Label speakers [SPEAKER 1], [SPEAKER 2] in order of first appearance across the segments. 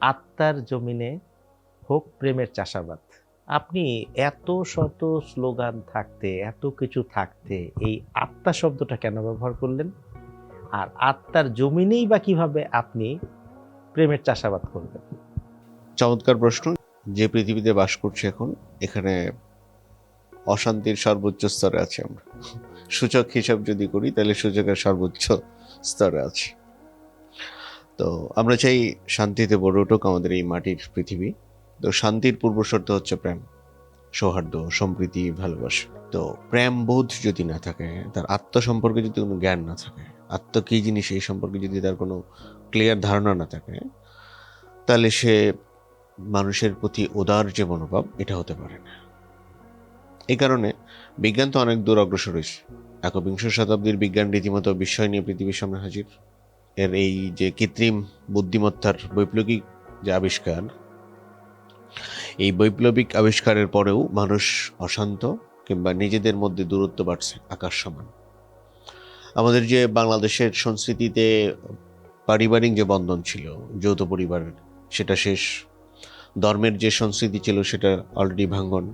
[SPEAKER 1] আত্মার জমিনে হোক প্রেমের চাষাবাদ। আপনি এত শত স্লোগান থাকতে, এত কিছু থাকতে এই আত্মা শব্দটা কেন ব্যবহার করলেন? আর আত্মার জমিনেই বা কীভাবে আপনি প্রেমের চাষাবাদ করবেন?
[SPEAKER 2] চমৎকার প্রশ্ন। যে পৃথিবীতে বাস করছি এখন, এখানে অশান্তির সর্বোচ্চ স্তরে আছে আমরা। সূচক হিসাব যদি করি, তাহলে সূচকের সর্বোচ্চ স্তরে আছে। তো আমরা চাই শান্তিতে বড় উঠুক আমাদের এই মাটির পৃথিবী। তো শান্তির পূর্বশর্ত হচ্ছে প্রেম, সৌহার্দ্য, সম্প্রীতি, ভালোবাসা। তো প্রেম বোধ যদি না থাকে, তার আত্ম সম্পর্কে যদি কোনো জ্ঞান না থাকে, আত্ম কী জিনিস এই সম্পর্কে যদি তার কোনো ক্লিয়ার ধারণা না থাকে, তাহলে সে মানুষের প্রতি উদার যে মনোভাব, এটা হতে পারে না। এই কারণে বিজ্ঞান তো অনেক দূর অগ্রসর হয়েছে। একবিংশ শতাব্দীর বিজ্ঞান রীতিমতো বিস্ময় নিয়ে পৃথিবীর সামনে হাজির। এর এই যে কৃত্রিম বুদ্ধিমত্তার বৈপ্লবিক যে আবিষ্কার, এই বৈপ্লবিক আবিষ্কারের পরেও মানুষ অশান্ত কিংবা নিজেদের মধ্যে দূরত্ব বাড়ছে, আকাশ সমান। আমাদের যে বাংলাদেশের সংস্কৃতিতে পারিবারিক যে বন্ধন ছিল, যৌথ পরিবারের সেটা শেষ। ধর্মের যে সংস্কৃতি ছিল, সেটা অলরেডি ভাঙ্গন।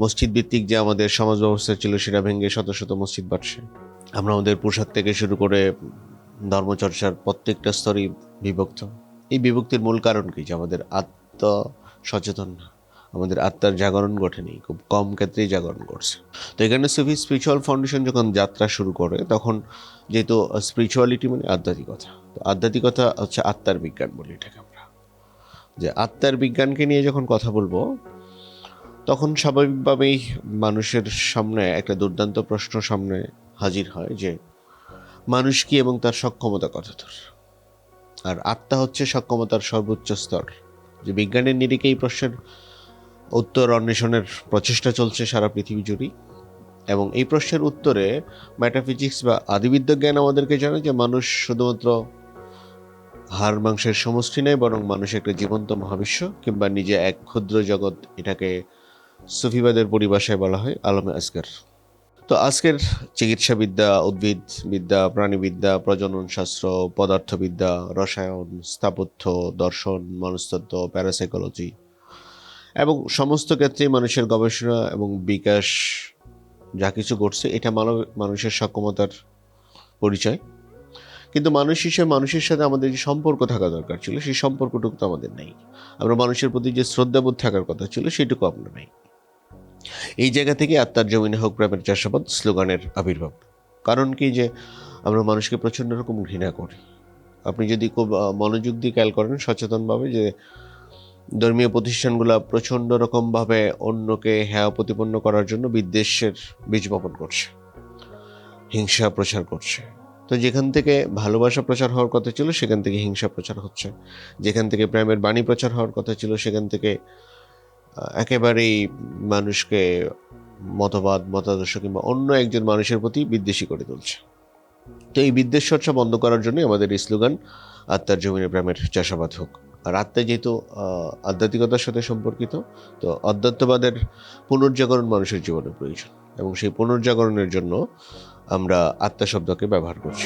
[SPEAKER 2] মসজিদ ভিত্তিক যে আমাদের সমাজ ব্যবস্থা ছিল, সেটা ভেঙে শত শত মসজিদ বাড়ছে। আমরা আমাদের পোশাক থেকে শুরু করে ধর্মচর্চার প্রত্যেকটা স্তরই বিভক্ত। এই বিভক্তির মূল কারণ কি? যে আমাদের আত্ম সচেতন না। আমাদের আত্মার জাগরণ ঘটেনি খুব কম ক্ষেত্রেই জাগরণ করছে তো এখানে সুফি স্পিরিচুয়াল ফাউন্ডেশন যখন যাত্রা শুরু করে, তখন যেহেতু স্পিরিচুয়ালিটি মানে আধ্যাত্মিকতা, তো আধ্যাত্মিকতা হচ্ছে আত্মার বিজ্ঞান বলি এটাকে আমরা। যে আত্মার বিজ্ঞানকে নিয়ে যখন কথা বলব, তখন স্বাভাবিকভাবেই মানুষের সামনে একটা দুর্দান্ত প্রশ্ন সামনে হাজির হয় যে মানুষ কি এবং তার সক্ষমতা কতদূর আর আত্মা হচ্ছে সক্ষমতার সর্বোচ্চ স্তর। যে বিজ্ঞানের নিরিখে এই প্রশ্নের উত্তর অন্বেষণের প্রচেষ্টা চলছে সারা পৃথিবী জুড়েই। এবং এই প্রশ্নের উত্তরে ম্যাটাফিজিক্স বা আদিবিদ্যা জ্ঞান আমাদেরকে জানায় যে মানুষ শুধুমাত্র হাড়, মাংসের সমষ্টি নয়, বরং মানুষ একটা জীবন্ত মহাবিশ্ব কিংবা নিজে এক ক্ষুদ্র জগৎ এটাকে সুফিবাদের পরিভাষায় বলা হয়, আলমে আসগার তো আজকের চিকিৎসাবিদ্যা উদ্ভিদ বিদ্যা প্রাণীবিদ্যা প্রজনন শাস্ত্র পদার্থবিদ্যা, রসায়ন, স্থাপত্য, দর্শন, মনস্তত্ত্ব, প্যারাসাইকোলজি এবং সমস্ত ক্ষেত্রে মানুষের গবেষণা এবং বিকাশ যা কিছু ঘটছে, এটা মানব, মানুষের সক্ষমতার পরিচয়। কিন্তু মানুষ হিসেবে মানুষের সাথে আমাদের যে সম্পর্ক থাকা দরকার ছিল, সেই সম্পর্কটুকু তো আমাদের নেই। আমরা মানুষের প্রতি যে শ্রদ্ধাবোধ থাকার কথা ছিল, সেটুকু আমরা নেই। এই জায়গা থেকে আত্মার জমিনে হোক গ্রামের চাষাবাদ স্লোগানের আবির্ভাব। কারণ কি যে আমরা মানুষকে প্রচণ্ড রকম ঘৃণা করি। আপনি যদি খুব মনোযোগ দিয়ে খেয়াল করেন সচেতনভাবে যে ধর্মীয় প্রতিষ্ঠানগুলো প্রচণ্ড রকমভাবে অন্যকে হেয় প্রতিপন্ন করার জন্য বিদ্বেষের বীজ বপন করছে, হিংসা প্রচার করছে। তো যেখান থেকে ভালোবাসা প্রচার হওয়ার কথা ছিল, সেখান থেকে হিংসা প্রচার হচ্ছে। যেখান থেকে প্রেমের বাণী প্রচার হওয়ার কথা ছিল, সেখান থেকে একেবারেই মানুষকে মতবাদ, মতাদর্শ কিংবা অন্য একজন মানুষের প্রতি বিদ্বেষী করে তুলছে। তো এই বিদ্বেষ চর্চা বন্ধ করার জন্য আমাদের এই স্লোগান, আত্মার জমিনে প্রেমের চাষাবাদ হোক। আর আত্মা যেহেতু আধ্যাত্মিকতার সাথে সম্পর্কিত, তো অধ্যাত্মবাদের পুনর্জাগরণ মানুষের জীবনে প্রয়োজন। এবং সেই পুনর্জাগরণের জন্য আমরা আত্মা শব্দকে ব্যবহার করছি।